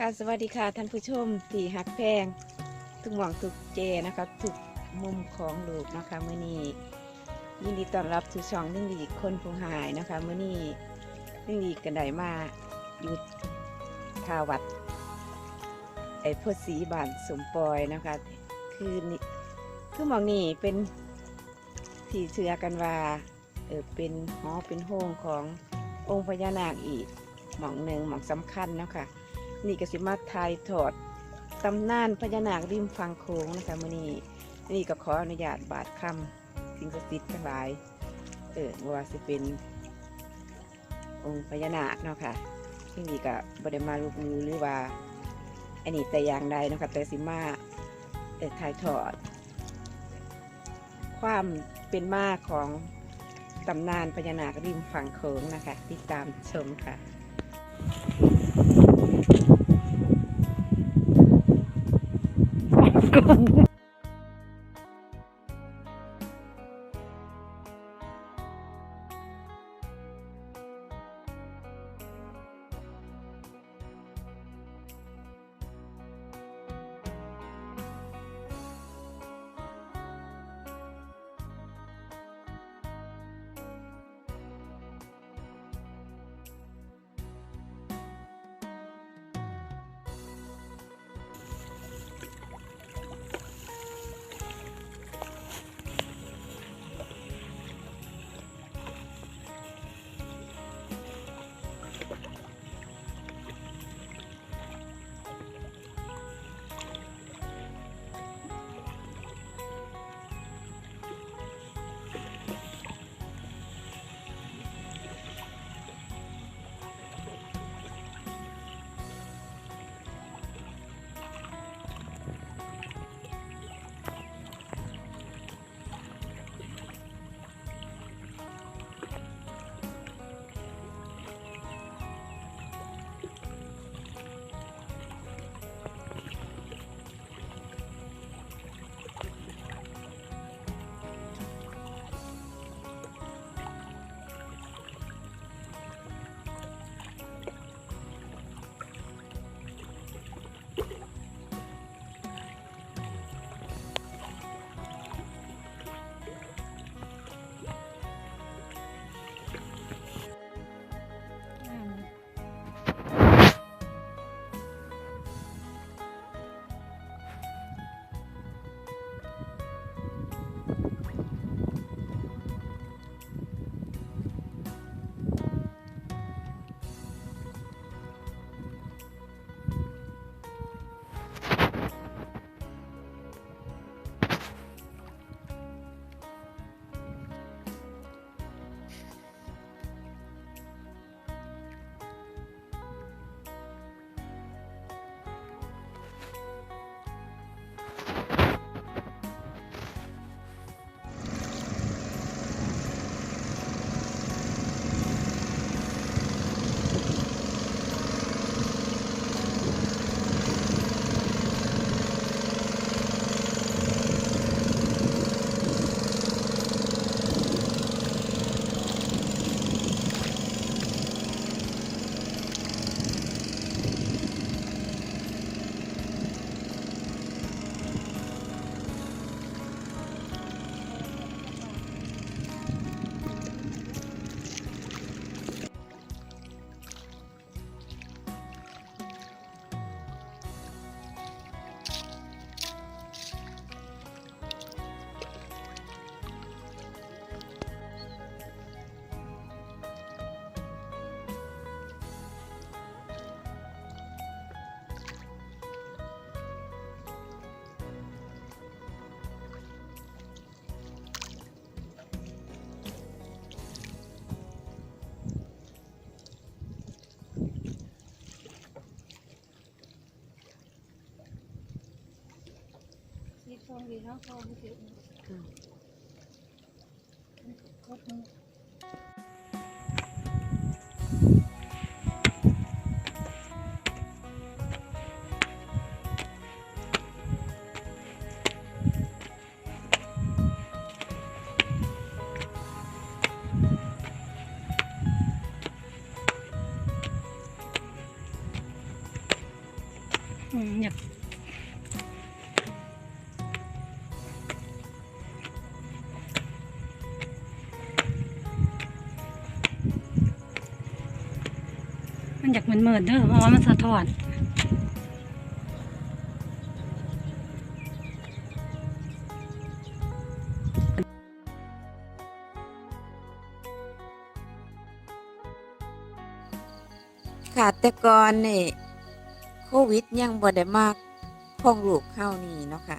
ค่ะสวัสดีค่ะท่านผู้ชมที่หักแพงทุกหม่องทุกเจนะคะทุกมุมของลูกนะคะเมื่อนี้ยินดีต้อนรับสู่ช่องนึ่งดีคนผู้หายนะคะเมื่อนี้นึ่งดีกันไดมาอยู่ทาวัดไอ้พดสีบานสมปอยนะคะ คือนี่คือหมองนี่เป็นที่เชื่อกันว่าเออเป็นหอเป็นโฮงขององค์พญานาคอีกหมองหนึ่งหมองสำคัญนะคะ นี่ก็สิมาทายถอดตำนานพญานาคริมฟังโค้งนะคะมื่อนี้นี่ก็ขออนุญาตบาดคำสิ่งศักดิ์สิทธิ์ทั้งหลาย เออว่าสิเป็น องค์พญานาคเนาะค่ะที่นี่ก็บริมาลูกมือหรือว่าอันนี้แต่อย่างใดเนาะคะแต่สิมาเออทายถอด ความเป็นมาของตำนานพญานาคริมฝั่งโขงนะคะ ติดตามชมค่ะ นี่ ดีเนาะฟองไม่ถึงครบ มันอยากเหมือนเมินเด้อเพราะว่ามันสะท้อนค่ะแต่ก่อนนี่โควิดยังบ่ได้มากพ้องลูกเข้านี่เนาะค่ะ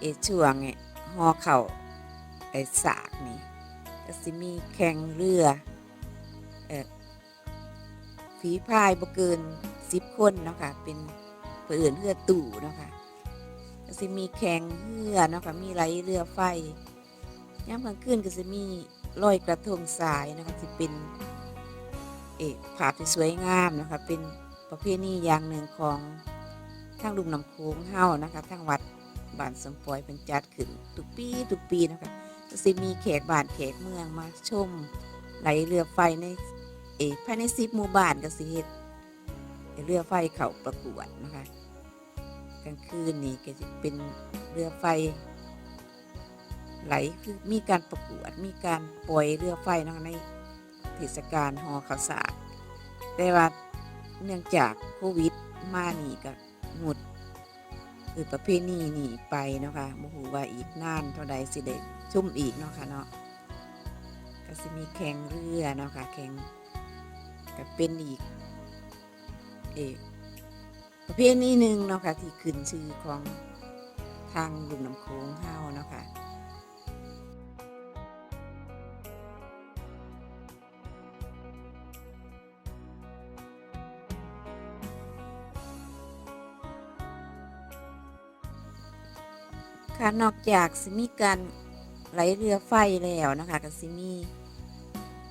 เอช่วงไอ้หอเข่าไอสากนี่ก็สิมีแข่งเรือเอ่อ ฝีพายบ่เกินสิบคนเนาะค่ะ เป็นเพื่อนเรือตู่เนาะค่ะก็สิมีแข่งเรือเนาะค่ะ มีไหลเรือไฟยามกลางคืนก็สิมีลอยกระทงสายนะคะสิเป็นเอกภาพที่สวยงามนะคะ เป็นประเพณีอย่างหนึ่งของทางลุมน้ำโขงเฮานะคะทางวัดบ้านสมปอยเป็นจัดขึ้นทุกปีทุกปีนะคะก็สิมีแขกบ้านแขกเมืองมาชมไหลเรือไฟใน เอภายในสิบหมู่บ้านก็สิเฮ็ดเรือไฟเขาประกวดนะคะกลางคืนนี่ก็จะเป็นเรือไฟ ไหลคือมีการประกวด มีการปล่อยเรือไฟนะคะในเทศกาลหอขาวสารแต่ว่าเนื่องจากโควิดมานี่ก็หมดคือประเพณีนี่ไปเนาะค่ะบ่ฮู้ว่าอีกนานเท่าใดสิได้ชมอีกเนาะค่ะเนาะก็สิมีแข่งเรือเนาะค่ะแข่ง ก็เป็นอีกเอประเพณีหนึ่งเนาะค่ะที่ขึ้นชื่อของทางลุ่มน้ำโขงเฮาเนาะค่ะค่ะนอกจากสิมีการไหลเรือไฟแล้วนะคะก็สิมี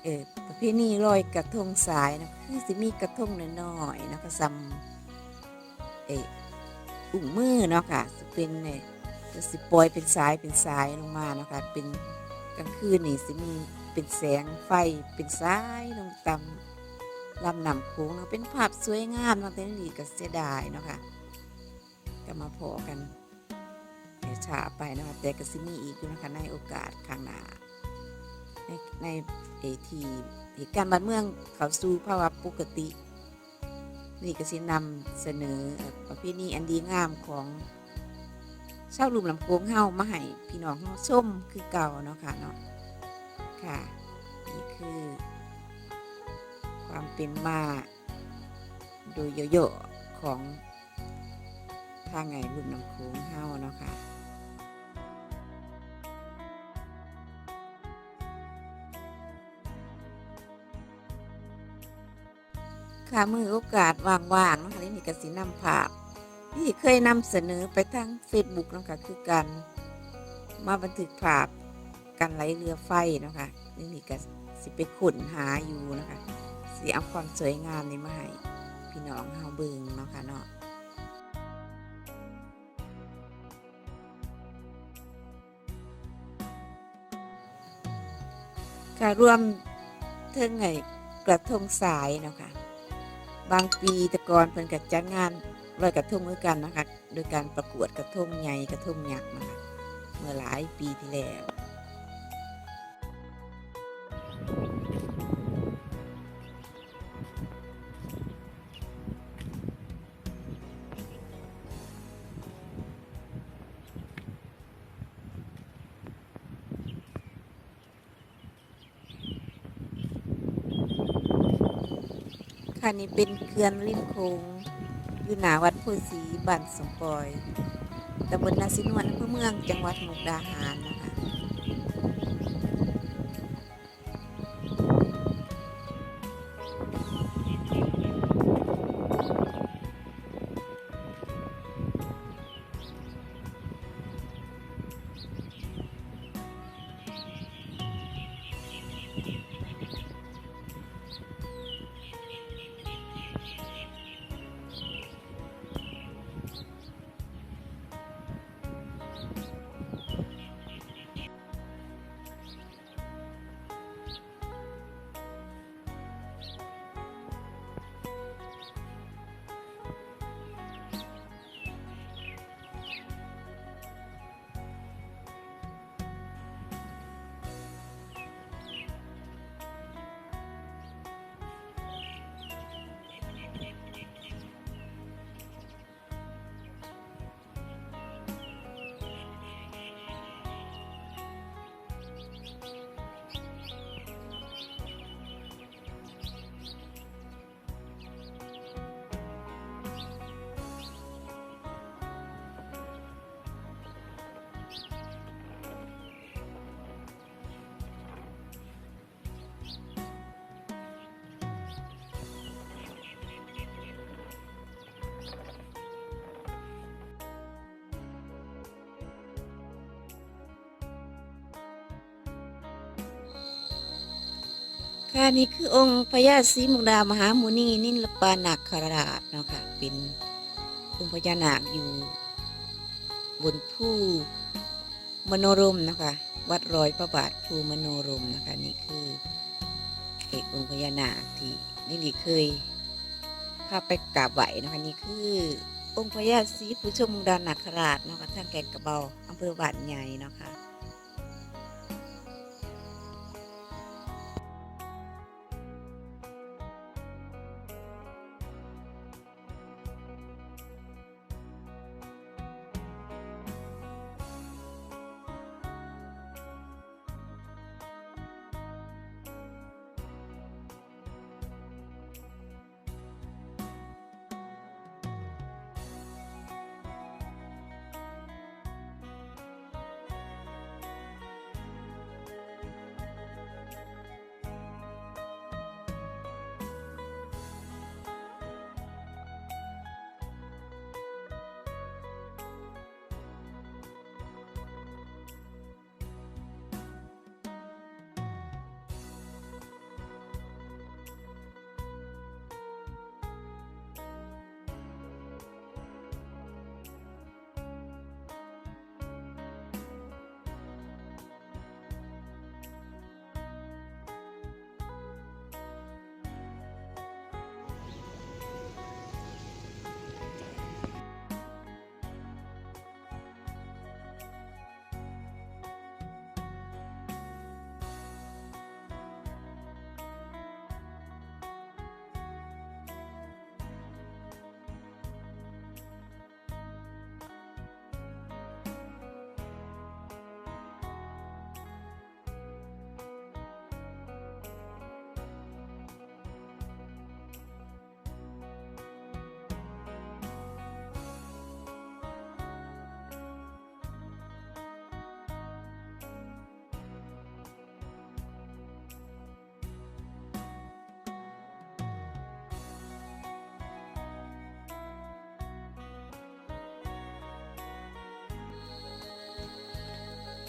เออ ประเพณีลอยกระทงสายนะคือสิมีกระทงน้อยๆนะคะซ้ำเอออุ่งมือเนาะค่ะสิเป็นเนี่ยก็สิปล่อยเป็นสายเป็นสายลงมาเนาะค่ะเป็นกลางคืนนี่สิมีเป็นแสงไฟเป็นสายลงตามลำนำโค้งเนาะเป็นภาพสวยงามเนาะแต่นี่ก็เสียดายเนาะค่ะก็มาพอกันเดี๋ยวช้าไปนะคะแต่ก็สิมีอีกอยู่นะคะในโอกาสข้างหน้าในในเอที เหตุการณ์บ้านเมืองเขาสู่ภาวะปกติ นี่ก็สินำเสนอประเพณีอันดีงามของเช่าลุมลำโพงเฮามาให้พี่น้องเฮาชมคือเก่าเนาะค่ะเนาะค่ะนี่คือ ความเป็นมาโดยโยๆของทางไงลุมน้ำโขงเฮาเนาะค่ะ ค่ะมือโอกาสว่างๆเนาะคะนี่กสินำภาพที่เคยนำเสนอไปทาง Facebook นะคะคือการมาบันทึกภาพการไหลเรือไฟนะคะนี่นี่ก็สิไปขุนหาอยู่นะคะสิเอาความสวยงามนี้มาให้พี่น้องเฮาเบิงเนาะค่ะเนาะค่ะรวมเทิงไงกระทงสายเนาะค่ะ บางปีตะกอนเพิ่นกับจัดงานลอยกระทงด้วยกันนะคะ โดยการประกวดกระทงใหญ่กระทงยักษ์นะคะ เมื่อหลายปีที่แล้ว ค่ะนี่เป็นเขื่อนริมโขงอยู่หนาวัดโพสีบ้านสมปอยตำบลนาสินวนอำเภอเมืองจังหวัดมุกดาหาร ค่ะนี่คือองค์พญาศรีมุกดามหามุนีนิลปานาคราชเนาะค่ะเป็นองค์พญานาคอยู่ บนผู้มโนรมนะคะวัดรอยพระบาทภูมโนรมนะคะนี่คือเอกองค์พญานาคที่นี่ลีเคยพาไปกราบไหวนะคะนี่คือองค์พญาศรีผู้ชมมุกดานาคราชเนาะค่ะทางแก่งกระเบาอำเภอบ้านใหญ่เนาะค่ะ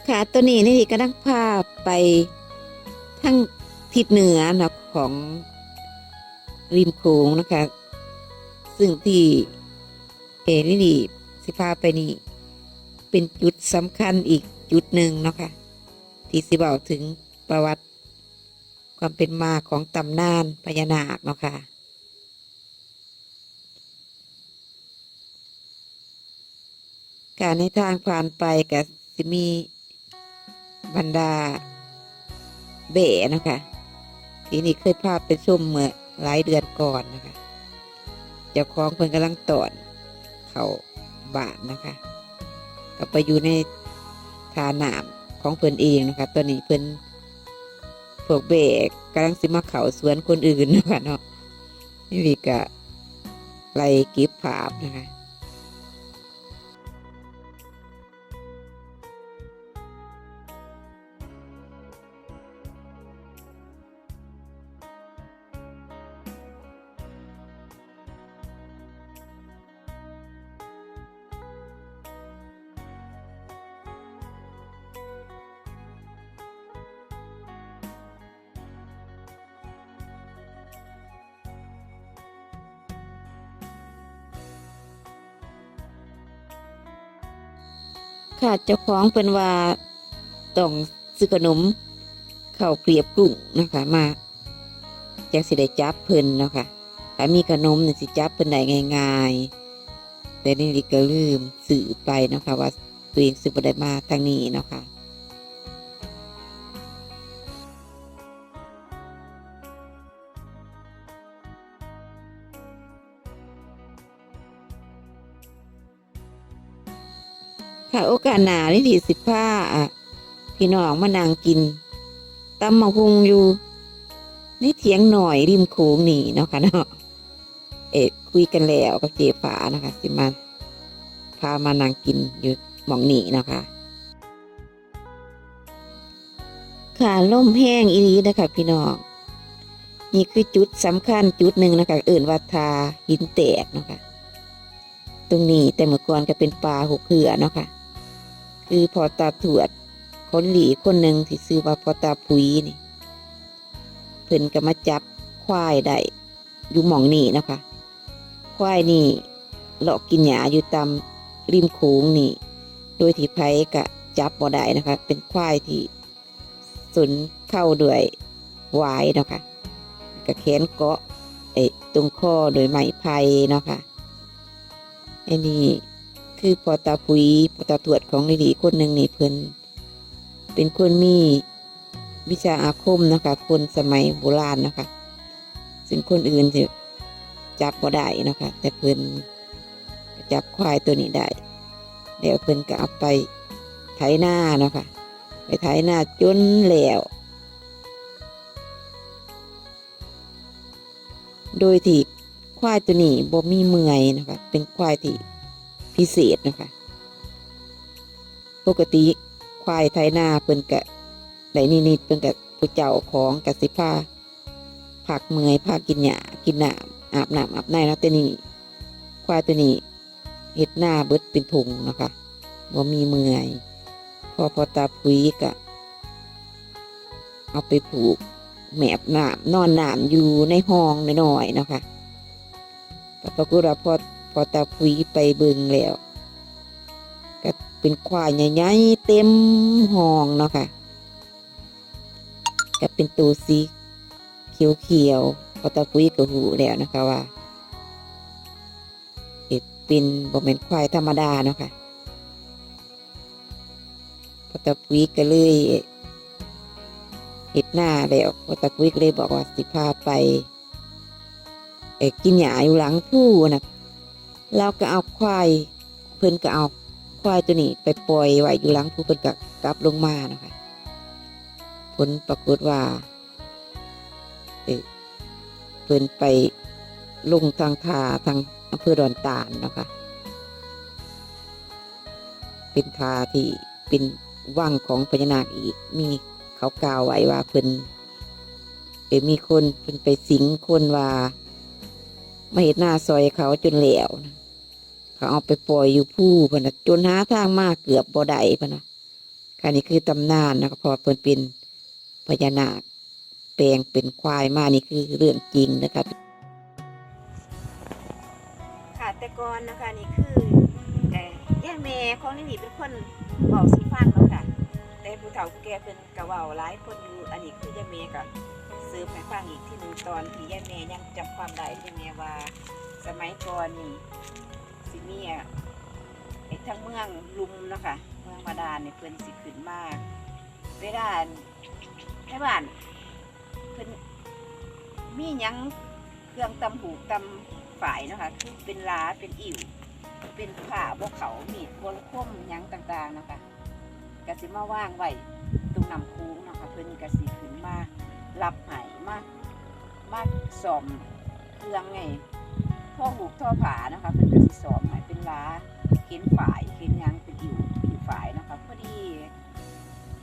ค่ะตัวนี้นี่ก็ดังพาไปทั้งทิศเหนือเนาะของริมโขงนะคะ ซึ่งที่เอนี่นี่สิพาไปนี่ เป็นจุดสำคัญอีกจุดหนึ่งเนาะค่ะที่สิบอกถึงประวัติความเป็นมาของตำนานพญานาคเนาะค่ะการในทางผ่านไปกับสิมี บรรดาเบ๋นะคะทีนี้เคยพาไปชมเมื่อหลายเดือนก่อนนะคะเจ้าของเพิ่นกำลังตอนเขาบานนะคะ ก็ไปอยู่ในทาหนามของเพิ่นเองนะคะตัวนี้เพิ่นพวกเบ๋กำลังสิมาเขาสวนคนอื่นนะคะเนาะนี่วีกะไล่ก็บภาพนะคะ ค่ะเจ้าของเป็นว่าต้องซื้อขนมเข้าเกลียบกุ้งนะคะมาจังสิได้จับเพิ่นเนาะค่ะถ้ามีขนมนี่สิจับเพิ่นได้ง่ายๆแต่นี่ลิก็ลืมสื่อไปเนาะคะว่าตัวเองซื้อบ่ได้มาทางนี้เนาะค่ะ ค่ะโอกาสหนานี่ดีสิผ้าอะพี่น้องมานั่งกินตำมะฮุงอยู่ในเถียงหน่อยริมโขงนี่เนาะค่ะเนาะเอ็ดคุยกันแล้วกับเจฝานะคะสิมาพามานั่งกินอยู่หมองนี่เนาะคะค่ะล่มแห้งอีรีนะคะพี่น้องนี่คือจุดสำคัญจุดหนึ่งนะคะเอื่นวัดทาหินแตกเนาะคะตรงนี้แต่เมื่อก่อนก็เป็นปลาหกเหือเนาะค่ะ คือพอตาถวดคนหลีคนหนึ่งที่ซื้อว่าพอตาพุยนี่เพิ่นพิ่นก็มาจับควายได้อยู่หม่องนี้นะคะ ควายนี่เลาะกินหญ้าอยู่ตามริมโขงนี่ โดยที่ไผก็จับบ่ได้นะคะ เป็นควายที่สนเข้าด้วยวายนะคะก็แขนเกาะไอ้ตรงคอโดยไม้ไผ่นะค่ะอันนี้ คือพอตาปุยพอตาตรวจของลิลีคนหนึ่งนี่เพิ่นเป็นคนมีวิชาอาคมนะคะ คนสมัยโบราณนะคะ ซึ่งคนอื่นจะจับบ่ได้นะคะ แต่เพิ่นจับควายตัวนี้ได้เดี๋ยวเพิ่นก็เอาไปไถหน้านะคะ ไปไถหน้าจนแล้วโดยที่ควายตัวนี้บ่มีเมื่อยนะคะ เป็นควายที่ พิเศษนะคะ ปกติควายไทยนาเพิ่นกะได้นิดๆเพิ่นกะผู้เจ้าของกสิพาผักเมื่อยพากินหญ้ากินหน้ำอาบน้ำอาบในแล้วแต่นี่ควายตัวนี้เห็ดหน้าเบิดเป็นถุงนะคะบ่มีเมื่อยพอพอตาพุยกะเอาไปผูกแมบหน้ำนอนหน้ำอยู่ในห้องน้อยๆเนาะคะแต่ปรากฏว่าพอ พอตาพุยไปเบิงแล้วก็เป็นควายใหญ่ๆเต็มห้องเนาะค่ะก็เป็นตัวสีเขียวๆพอตาพุยก็หูแล้วนะคะว่าเป็นบ่แม่นควายธรรมดาเนาะค่ะพอตาพุยก็เลยเห็ดหน้าแล้วพอตะกุ้ยก็เลยบอกว่าสิพาไปกินหญ้าอยู่หลังผู้นะ เราก็เอาควายเพิ่นก็เอาควายตัวนี้ ไปปล่อยไว้อยู่หลังผู้เพิ่นก็กลับลงมานะคะผลปรากฏว่าเออเพิ่นไปลงทางทาทางอำเภอดอนตาลเนาะคะ เป็นทาที่เป็นวังของพญานาคอีก มีเขากล่าวไว้ว่าเพิ่นเออมีคนเพิ่นไปสิงคนว่ามาเห็นหน้าซอยเขาจนแหลวนะ เขาเอาไปปล่อยอยู่ผู้พนะจนหาทางมาเกือบบ่ได้พนะค่ะนี่คือตำนานนะครับพอเพิ่นเป็นพญานาคแปลงเป็นควายมานี่คือเรื่องจริงนะครับค่ะแต่ก่อนนะคะนี่คือแย่แม่ของนี่นี่เป็นคนบอกสุฟังเนาะค่ะแต่ผู้เฒ่าผู้แก่เพิ่นก็เว้าหลายคนอยู่อันนี้คือยายเมก็สืบให้ฟังอีกที่หนึ่งตอนที่ยายเมยังจำความได้ยายเมว่า สมัยก่อนนี่ มีอะไอ้ทั้งเมืองลุมเนาะคะเมืองมาดานเนี่ยเพิ่นสิขึ้นมาก เวลาในบ้านเพิ่นมีหยังเครื่องตำหูตำฝ่ายเนาะคะคือเป็นลาเป็นอิ่วเป็นผ้าบวเขามีดบนคมหยังต่างๆนะคะกสิมาว่างไว้ตรงนำคูงนะคะเพิ่นกสิขึ้นมารับไหมามาสอมเครื่องไง ท่อหูกท่อผานะคะเพิ่นกสิสอมให้เป็นล้าเข็นฝ่ายเข็นยังเป็นอิ่วอิ่ฝ่ายนะคะพอดี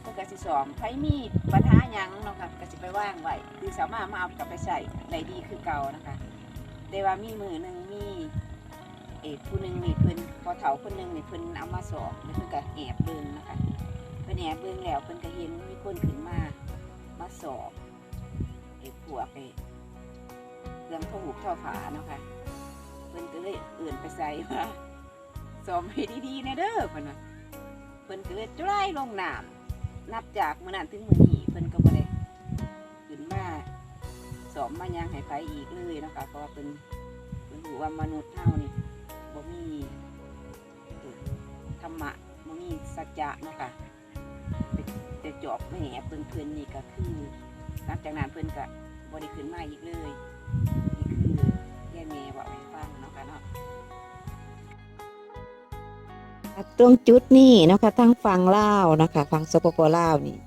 เพิ่นกสิสอมไผมีปัญหายังเนาะค่ะกสิไปว่างไว้คือสามารถมาเอากลับไปใส่ได้ดีคือเก่านะคะแต่ว่ามีมือหนึ่งมีเอกผู้หนึ่งนี่เพิ่นพอเฒ่าคนหนึ่งนี่เพิ่นเอามาสอบแล้วเพิ่นก็แอบเบิ่งนะคะเพิ่นแหนเบิ่งแล้วเพิ่นก็เห็นมีคนขึ้นมามาสอบไอ้พวไอ้เรื่องทอหูกทอผาเนาะค่ะ เพิ่นก็เลยเอื่นไปใส่ว่าสอบให้ดีๆนะเด้อเพิ่นว่าเพิ่นก็เลยจ้ายลงน้ำนับจากมื้อนั้นถึงมื้อนี้เพิ่นก็บ่ได้ขึ้นมาสอบมายังให้ไผอีกเลยนะคะเพราะว่าเพิ่นเพิ่นรู้ว่ามนุษย์เฮานี่บ่มีธรรมะบ่มีสัจจะนะค่ะแต่จอบแหม่เพิ่นเพิ่นนี่ก็คือหลังจากนั้นเพิ่นก็บ่ได้ขึ้นมาอีกเลย ยเมย์บอกให้ฟังเนาะค่ะเนาะตรงจุดนี้นะคะทางฝั่งลานะคะฝั่งสปปล่านี่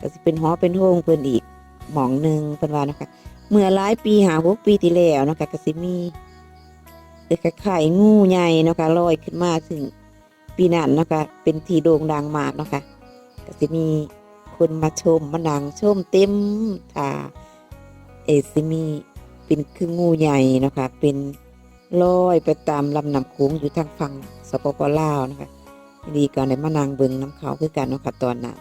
ก็สิเป็นหอเป็นโฮงเพิ่นอีกหม่องหนึ่งเพิ่นว่านะคะเมื่อหลายปีหาหกปีที่แล้วนะคะก็สิมีเด็กไข่งูใหญ่นะคะลอยขึ้นมาถึงปีนั้นนะคะเป็นที่โด่งดังมากนะคะก็จะมีคนมาชมมานังชมเต็มท่าเออซิมี เป็นคืองูใหญ่นะคะ เป็นลอยไปตามลำน้ำโขงอยู่ทางฝั่งสปปลาวนะคะดีก่อนได้มานางเบิงน้ำเขาคือกันนะคะตอนนั้น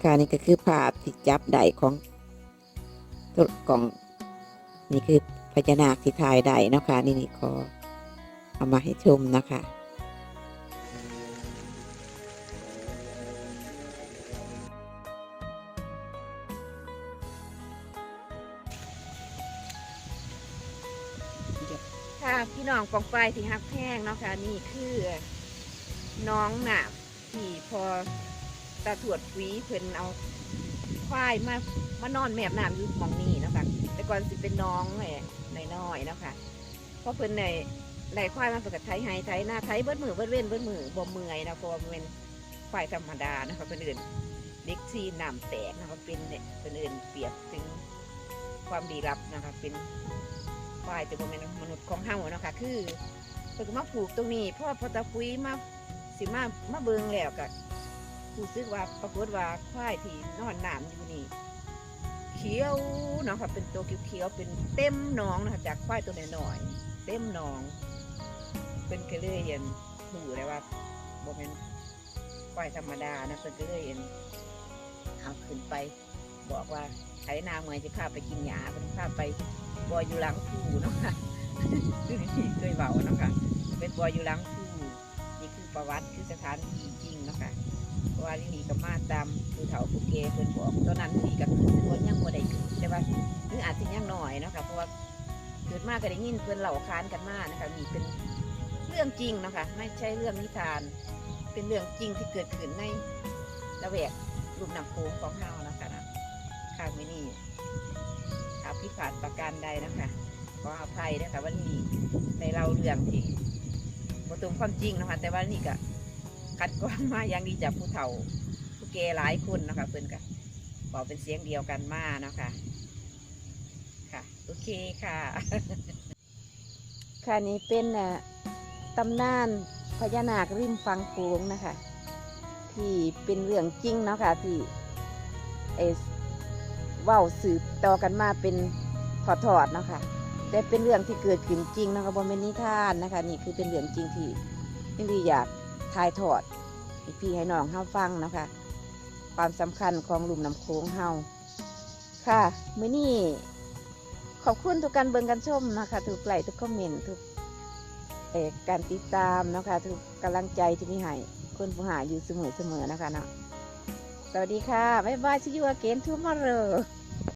ค่ะนี่ก็คือภาพที่จับได้ของตัวกล่องนี่คือพญานาคที่ถ่ายได้นะคะนี่นี่ขอเอามาให้ชมนะคะ พี่น้องกองไฟที่ฮักแพงเนาะค่ะนี่คือน้องหนาบที่พอตาถวดหวีเพิ่นเอาควายมามานอนแมบน้ำอยู่หมองนี้นะคะแต่ก่อนสิเป็นน้องแหละน้อยๆเนาะค่ะเพราะเพิ่นในไหลควายมาเปิดกับไทยไฮไทยหน้าไทยเบิดมือเบิดเว้นเบิดมือบ่เมื่อยนะเพราะว่าเป็นควายธรรมดานะคะเป็นอื่นเด็กซีน้ำแตกนะคะเป็นเนี่ยเป็นอื่นเปรียบถึงความดีลับนะคะเป็น ควายแต่บ่แม่นมนุษย์ของเฮาเนาะค่ะ คือเพิ่นก็มาปลูกตรงนี้เพราะว่าพอตะปุยมาสิมามาเบิ่งแล้วก็รู้สึกว่าปรากฏว่าควายที่นอนน้ำอยู่นี่เขียวเนาะค่ะเป็นตัวเขียวๆเป็นเต็มหนองนะคะจากควายตัวน้อยๆเต็มหนอง เป็นก็เลยเห็นหูเลยว่าบ่แม่นควายธรรมดานะเพิ่นก็เลยเห็นเอาขึ้นไป บอกว่าไถนาเมื่อจะพาไปกินหญ้าเพิ่นพาไป บอยอยู่หลังผู้เนาะค่ะคือที่เคยเบาเนาะค่ะเป็นบอยอยู่หลังผู้นี่คือประวัติคือสถานที่จริงเนาะค่ะเพราะว่าที่นี่ก็มาตามผู้เฒ่าผู้แก่เพิ่นบอกตอนนั้นนี่ก็คือว่ายังบ่ได้เกิดแต่ว่าคืออาจจะยังหน้อยเนาะค่ะเพราะว่าเกิดมาก็ได้ยินเพิ่นเหล่าค้านกันมากนะคะนี่เป็นเรื่องจริงเนาะค่ะไม่ใช่เรื่องนิทาน เป็นเรื่องจริงที่เกิดขึ้นในละแวกลุ่มน้ำโขงของเฮานะคะนะข้างมินี่ ถ้าพิพาทประการใดนะคะขออภัยนะคะวันนี้ในเราเรื่องที่บ่ตรงความจริงนะคะ แต่ว่านี่ก็คัดกรองมาอย่างดีจากผู้เฒ่าผู้แก่หลายคนนะคะเพื่อนก็บอกเป็นเสียงเดียวกันมานะคะค่ะโอเคค่ะ ค่ะนี้เป็นอะตำนานพญานาคริมฟังโขงนะคะ ที่เป็นเรื่องจริงเนาะค่ะที่เอส เว้าสืบต่อกันมาเป็นถอดถอดเนาะคะแต่เป็นเรื่องที่เกิดขึ้นจริงนะคะบนเป็นนิทานนะคะ นี่คือเป็นเรื่องจริงที่ที่ลีอยากถ่ายทอดให้พี่ให้น้องเฮาฟังนะคะ ความสำคัญของลุมน้ำโขงเฮาค่ะมื้อนี้ขอบคุณทุกการเบิ่งกันชมนะคะ ทุกไลค์ทุกคอมเมนต์ทุกเอ่อการติดตามนะคะทุกกำลังใจที่มีให้คนผู้หาอยู่เสมอๆนะคะเนาะสวัสดีค่ะ บ๊ายบาย see you again tomorrow